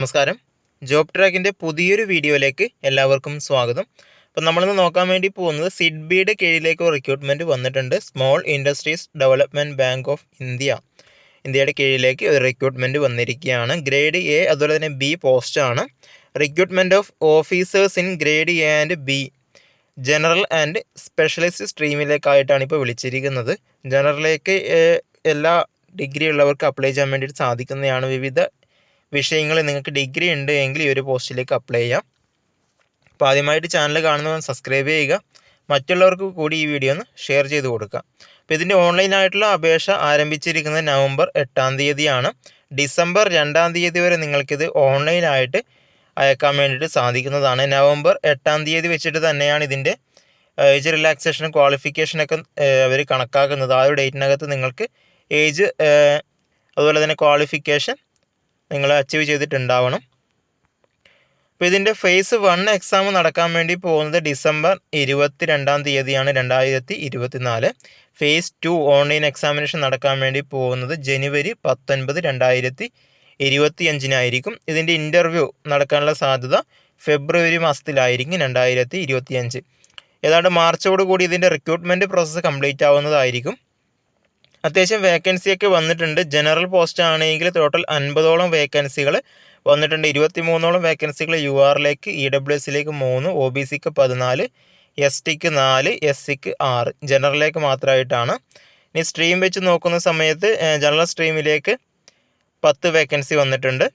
നമസ്കാരം. ജോബ് ട്രാക്കിന്റെ പുതിയൊരു വീഡിയോയിലേക്ക് എല്ലാവർക്കും സ്വാഗതം. അപ്പോൾ നമ്മളിന്ന് നോക്കാൻ വേണ്ടി പോകുന്നത് സിഡ്ബിയുടെ കീഴിലേക്ക് റിക്രൂട്ട്മെന്റ് വന്നിട്ടുണ്ട്. Small industries development bank of India ഇന്ത്യയുടെ കീഴിലേക്ക് ഒരു റിക്രൂട്ട്മെന്റ് വന്നിരിക്കുകയാണ്. ഗ്രേഡ് എ അതുപോലെ തന്നെ ബി പോസ്റ്റാണ് recruitment of officers in grade A and B general and specialist സ്ട്രീമിലേക്കായിട്ടാണ് ഇപ്പോൾ വിളിച്ചിരിക്കുന്നത്. ജനറലിലേക്ക് എല്ലാ ഡിഗ്രി ഉള്ളവർക്ക് അപ്ലൈ ചെയ്യാൻ വേണ്ടിയിട്ട് സാധിക്കുന്നതാണ് വിവിധ വിഷയങ്ങൾ നിങ്ങൾക്ക് ഡിഗ്രി ഉണ്ട് എങ്കിൽ ഈ ഒരു പോസ്റ്റിലേക്ക് അപ്ലൈ ചെയ്യാം. അപ്പോൾ ആദ്യമായിട്ട് ചാനൽ കാണുന്നവൻ സബ്സ്ക്രൈബ് ചെയ്യുക. മറ്റുള്ളവർക്ക് കൂടി ഈ വീഡിയോ ഒന്ന് ഷെയർ ചെയ്ത് കൊടുക്കുക. അപ്പോൾ ഇതിന്റെ ഓൺലൈനായിട്ടുള്ള അപേക്ഷ ആരംഭിച്ചിരിക്കുന്നത് നവംബർ എട്ടാം തീയതിയാണ്. ഡിസംബർ രണ്ടാം തീയതി വരെ നിങ്ങൾക്കിത് ഓൺലൈനായിട്ട് അയക്കാൻ വേണ്ടിയിട്ട് സാധിക്കുന്നതാണ്. നവംബർ എട്ടാം തീയതി വെച്ചിട്ട് തന്നെയാണ് ഇതിന്റെ ഏജ് റിലാക്സേഷൻ ക്വാളിഫിക്കേഷനൊക്കെ അവർ കണക്കാക്കുന്നത്. ആ ഒരു ഡേറ്റിനകത്ത് നിങ്ങൾക്ക് ഏജ് അതുപോലെ തന്നെ ക്വാളിഫിക്കേഷൻ നിങ്ങൾ അച്ചീവ് ചെയ്തിട്ടുണ്ടാവണം. അപ്പോൾ ഇതിന്റെ ഫേസ് വൺ എക്സാം നടക്കാൻ വേണ്ടി പോകുന്നത് ഡിസംബർ ഇരുപത്തി രണ്ടാം തീയതിയാണ് രണ്ടായിരത്തി ഇരുപത്തിനാല് ഫേസ് ടു ഓൺലൈൻ എക്സാമിനേഷൻ നടക്കാൻ വേണ്ടി പോകുന്നത് ജനുവരി പത്തൊൻപത് രണ്ടായിരത്തി ഇരുപത്തി അഞ്ചിനായിരിക്കും ഇതിന്റെ ഇന്റർവ്യൂ നടക്കാനുള്ള സാധ്യത ഫെബ്രുവരി മാസത്തിലായിരിക്കും രണ്ടായിരത്തി ഇരുപത്തി അഞ്ച് ഏതാണ്ട് മാർച്ചോട് കൂടി ഇതിന്റെ റിക്രൂട്ട്മെന്റ് പ്രോസസ്സ് കംപ്ലീറ്റ് ആവുന്നതായിരിക്കും. അത്യാവശ്യം വേക്കൻസിയൊക്കെ വന്നിട്ടുണ്ട്. ജനറൽ പോസ്റ്റ് ആണെങ്കിൽ ടോട്ടൽ അൻപതോളം വേക്കൻസികൾ വന്നിട്ടുണ്ട്. ഇരുപത്തി മൂന്നോളം വേക്കൻസികൾ യു ആറിലേക്ക് ഇ ഡബ്ല്യു എസിലേക്ക് മൂന്ന് ഒ ബി സിക്ക് പതിനാല് എസ് ടിക്ക് നാല് എസ് സിക്ക് ആറ് ജനറലിലേക്ക് മാത്രമായിട്ടാണ്. ഇനി സ്ട്രീം വെച്ച് നോക്കുന്ന സമയത്ത് ജനറൽ സ്ട്രീമിലേക്ക് പത്ത് വേക്കൻസി വന്നിട്ടുണ്ട്.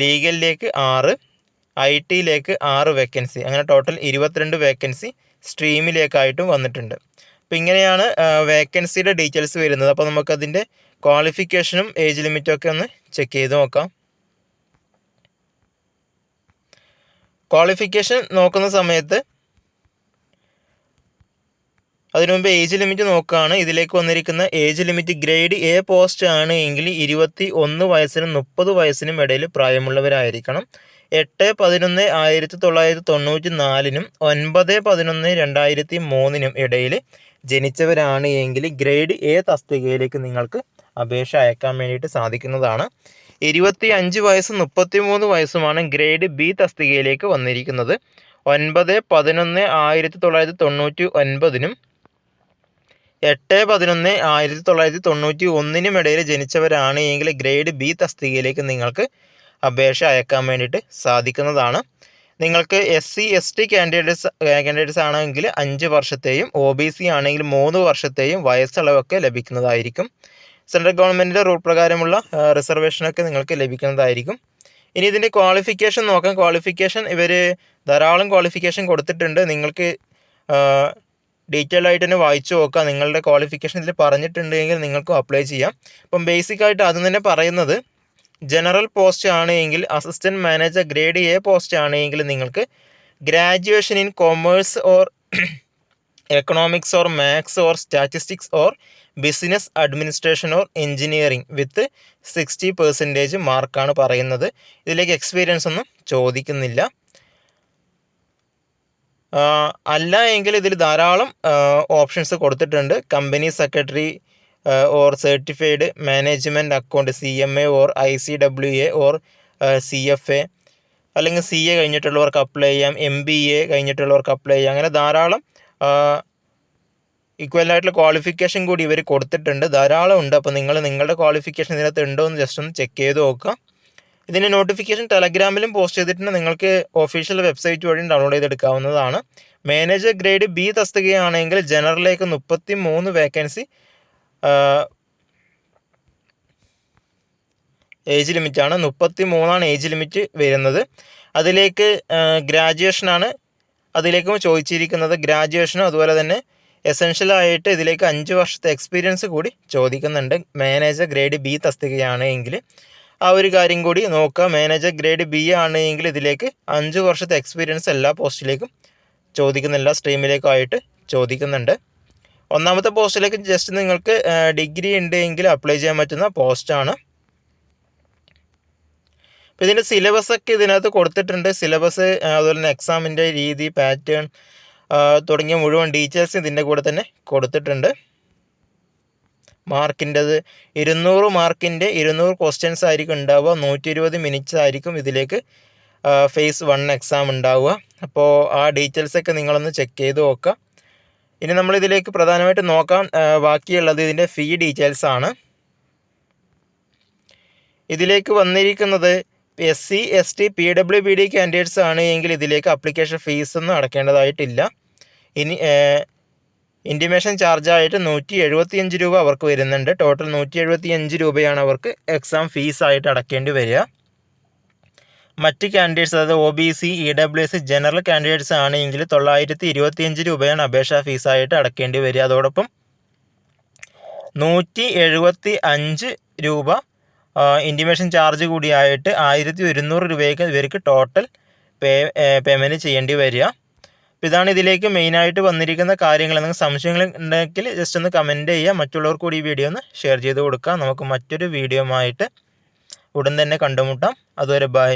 ലീഗലിലേക്ക് ആറ് ഐ ടിയിലേക്ക് ആറ് വേക്കൻസി. അങ്ങനെ ടോട്ടൽ ഇരുപത്തിരണ്ട് വേക്കൻസി സ്ട്രീമിലേക്കായിട്ടും വന്നിട്ടുണ്ട്. അപ്പോൾ ഇങ്ങനെയാണ് വേക്കൻസിയുടെ ഡീറ്റെയിൽസ് വരുന്നത്. അപ്പോൾ നമുക്കതിന്റെ ക്വാളിഫിക്കേഷനും ഏജ് ലിമിറ്റും ഒക്കെ ഒന്ന് ചെക്ക് ചെയ്ത് നോക്കാം. ക്വാളിഫിക്കേഷൻ നോക്കുന്ന സമയത്ത് അതിനു മുമ്പ് ഏജ് ലിമിറ്റ് നോക്കുകയാണ്. ഇതിലേക്ക് വന്നിരിക്കുന്ന age limit grade A post ആണ് എങ്കിൽ ഇരുപത്തി ഒന്ന് വയസ്സിനും മുപ്പത് വയസ്സിനും ഇടയിൽ പ്രായമുള്ളവരായിരിക്കണം. എട്ട് പതിനൊന്ന് ആയിരത്തി തൊള്ളായിരത്തി തൊണ്ണൂറ്റി നാലിനും ഒൻപത് പതിനൊന്ന് രണ്ടായിരത്തി മൂന്നിനും ഇടയിൽ ജനിച്ചവരാണ് എങ്കിൽ ഗ്രേഡ് എ തസ്തികയിലേക്ക് നിങ്ങൾക്ക് അപേക്ഷ അയക്കാൻ വേണ്ടിയിട്ട് സാധിക്കുന്നതാണ്. ഇരുപത്തി അഞ്ച് വയസ്സും മുപ്പത്തി മൂന്ന് വയസ്സുമാണ് ഗ്രേഡ് ബി തസ്തികയിലേക്ക് വന്നിരിക്കുന്നത്. ഒൻപത് പതിനൊന്ന് ആയിരത്തി തൊള്ളായിരത്തി തൊണ്ണൂറ്റി ഒൻപതിനും എട്ട് പതിനൊന്ന് ആയിരത്തി തൊള്ളായിരത്തി തൊണ്ണൂറ്റി ഒന്നിനും ഇടയിൽ ജനിച്ചവരാണ് എങ്കിൽ ഗ്രേഡ് ബി തസ്തികയിലേക്ക് നിങ്ങൾക്ക് അപേക്ഷ അയക്കാൻ വേണ്ടിയിട്ട് സാധിക്കുന്നതാണ്. നിങ്ങൾക്ക് S C S T candidates candidates ആണെങ്കിൽ അഞ്ച് വർഷത്തെയും ഒ ബി സി ആണെങ്കിൽ മൂന്ന് വർഷത്തെയും വയസ്സളവൊക്കെ ലഭിക്കുന്നതായിരിക്കും. സെൻട്രൽ ഗവൺമെന്റിന്റെ റൂൾ പ്രകാരമുള്ള റിസർവേഷനൊക്കെ നിങ്ങൾക്ക് ലഭിക്കുന്നതായിരിക്കും. ഇനി ഇതിന്റെ ക്വാളിഫിക്കേഷൻ നോക്കാം. ക്വാളിഫിക്കേഷൻ ഇവർ ധാരാളം ക്വാളിഫിക്കേഷൻ കൊടുത്തിട്ടുണ്ട്. നിങ്ങൾക്ക് ഡീറ്റെയിൽ ആയിട്ട് തന്നെ വായിച്ചു നോക്കാം. നിങ്ങളുടെ ക്വാളിഫിക്കേഷൻ ഇതിൽ പറഞ്ഞിട്ടുണ്ടെങ്കിൽ നിങ്ങൾക്കും അപ്ലൈ ചെയ്യാം. അപ്പം ബേസിക്കായിട്ട് ആദ്യം തന്നെ പറയുന്നത് ജനറൽ പോസ്റ്റ് ആണെങ്കിൽ assistant manager grade A post ആണെങ്കിൽ നിങ്ങൾക്ക് graduation in commerce or economics or maths or statistics or business administration or engineering with sixty percentage മാർക്കാണ് പറയുന്നത്. ഇതിലേക്ക് എക്സ്പീരിയൻസ് ഒന്നും ചോദിക്കുന്നില്ല. അല്ല എങ്കിൽ ഇതിൽ ധാരാളം ഓപ്ഷൻസ് കൊടുത്തിട്ടുണ്ട്. Company secretary or certified management account C M A or I C W A or C F A അല്ലെങ്കിൽ സി എ കഴിഞ്ഞിട്ടുള്ളവർക്ക് അപ്ലൈ ചെയ്യാം എം ബി എ കഴിഞ്ഞിട്ടുള്ളവർക്ക് അപ്ലൈ ചെയ്യാം. അങ്ങനെ ധാരാളം ഈക്വൽ ആയിട്ടുള്ള ക്വാളിഫിക്കേഷൻ കൂടി ഇവർ കൊടുത്തിട്ടുണ്ട്. ധാരാളം ഉണ്ട്. അപ്പോൾ നിങ്ങൾ നിങ്ങളുടെ ക്വാളിഫിക്കേഷൻ ഇതിനകത്ത് ഉണ്ടോ എന്ന് ജസ്റ്റ് ഒന്ന് ചെക്ക് ചെയ്ത് നോക്കുക. ഇതിന്റെ നോട്ടിഫിക്കേഷൻ ടെലഗ്രാമിലും പോസ്റ്റ് ചെയ്തിട്ടുണ്ട്. നിങ്ങൾക്ക് ഒഫീഷ്യൽ വെബ്സൈറ്റ് വഴി ഡൗൺലോഡ് ചെയ്തെടുക്കാവുന്നതാണ്. മാനേജർ ഗ്രേഡ് ബി തസ്തികയാണെങ്കിൽ ജനറലിലേക്ക് മുപ്പത്തി മൂന്ന് വേക്കൻസി ഏജ് ലിമിറ്റാണ് മുപ്പത്തി മൂന്നാണ് ഏജ് ലിമിറ്റ് വരുന്നത്. അതിലേക്ക് ഗ്രാജുവേഷനാണ് അതിലേക്കും ചോദിച്ചിരിക്കുന്നത്. ഗ്രാജുവേഷനും അതുപോലെ തന്നെ എസെൻഷ്യൽ ആയിട്ട് ഇതിലേക്ക് അഞ്ച് വർഷത്തെ എക്സ്പീരിയൻസ് കൂടി ചോദിക്കുന്നുണ്ട്. മാനേജർ ഗ്രേഡ് ബി തസ്തികയാണ് എങ്കിൽ ആ ഒരു കാര്യം കൂടി നോക്കുക. മാനേജർ ഗ്രേഡ് ബി ആണ് എങ്കിൽ ഇതിലേക്ക് അഞ്ച് വർഷത്തെ എക്സ്പീരിയൻസ് എല്ലാ പോസ്റ്റിലേക്കും ചോദിക്കുന്നില്ല. സ്ട്രീമിലേക്കായിട്ട് ചോദിക്കുന്നുണ്ട്. ഒന്നാമത്തെ പോസ്റ്റിലേക്ക് ജസ്റ്റ് നിങ്ങൾക്ക് ഡിഗ്രി ഉണ്ട് എങ്കിൽ അപ്ലൈ ചെയ്യാൻ പറ്റുന്ന പോസ്റ്റാണ് അപ്പോൾ ഇതിന്റെ സിലബസ് ഒക്കെ ഇതിനകത്ത് കൊടുത്തിട്ടുണ്ട്. സിലബസ് അതുപോലെ തന്നെ എക്സാമിന്റെ രീതി പാറ്റേൺ തുടങ്ങിയ മുഴുവൻ ഡീറ്റെയിൽസ് ഇതിന്റെ കൂടെ തന്നെ കൊടുത്തിട്ടുണ്ട്. മാർക്കിന്റെത് ഇരുന്നൂറ് മാർക്കിന്റെ ഇരുന്നൂറ് ക്വസ്റ്റ്യൻസ് ആയിരിക്കും ഉണ്ടാവുക. നൂറ്റി ഇരുപത് മിനിറ്റ്സ് ആയിരിക്കും ഇതിലേക്ക് ഫേസ് വൺ എക്സാം ഉണ്ടാവുക. അപ്പോൾ ആ ഡീറ്റെയിൽസൊക്കെ നിങ്ങളൊന്ന് ചെക്ക് ചെയ്ത് നോക്കുക. ഇനി നമ്മളിതിലേക്ക് പ്രധാനമായിട്ട് നോക്കാം. ബാക്കിയുള്ളത് ഇതിന്റെ ഫീ ഡീറ്റെയിൽസ് ആണ്. ഇതിലേക്ക് വന്നിരിക്കുന്നത് S C S T P W B D candidates ആണ് എങ്കിൽ ഇതിലേക്ക് അപ്ലിക്കേഷൻ ഫീസ് ഒന്നും അടക്കേണ്ടതായിട്ടില്ല. ഇനി ഇന്റിമേഷൻ ചാർജായിട്ട് നൂറ്റി എഴുപത്തിയഞ്ച് രൂപ അവർക്ക് വരുന്നുണ്ട്. ടോട്ടൽ നൂറ്റി എഴുപത്തിയഞ്ച് രൂപയാണ് അവർക്ക് എക്സാം ഫീസായിട്ട് അടക്കേണ്ടി വരിക. മറ്റ് കാൻഡിഡേറ്റ്സ് അതായത് O B C E W S general candidates ആണെങ്കിൽ തൊള്ളായിരത്തി ഇരുപത്തിയഞ്ച് രൂപയാണ് അപേക്ഷാ ഫീസായിട്ട് അടക്കേണ്ടി വരിക. അതോടൊപ്പം നൂറ്റി എഴുപത്തി അഞ്ച് രൂപ ഇന്റിമേഷൻ ചാർജ് കൂടിയായിട്ട് ആയിരത്തി ഒരുന്നൂറ് രൂപയ്ക്ക് ഇവർക്ക് ടോട്ടൽ പേ പേയ്മെന്റ് ചെയ്യേണ്ടി വരിക. അപ്പോൾ ഇതാണ് ഇതിലേക്ക് മെയിനായിട്ട് വന്നിരിക്കുന്ന കാര്യങ്ങൾ. എന്തെങ്കിലും സംശയങ്ങൾ ഉണ്ടെങ്കിൽ ജസ്റ്റ് ഒന്ന് കമന്റ് ചെയ്യുക. മറ്റുള്ളവർക്ക് കൂടി ഈ വീഡിയോ ഒന്ന് ഷെയർ ചെയ്ത് കൊടുക്കുക. നമുക്ക് മറ്റൊരു വീഡിയോ ആയിട്ട് ഉടൻ തന്നെ കണ്ടുമുട്ടാം. അതുവരെ ബൈ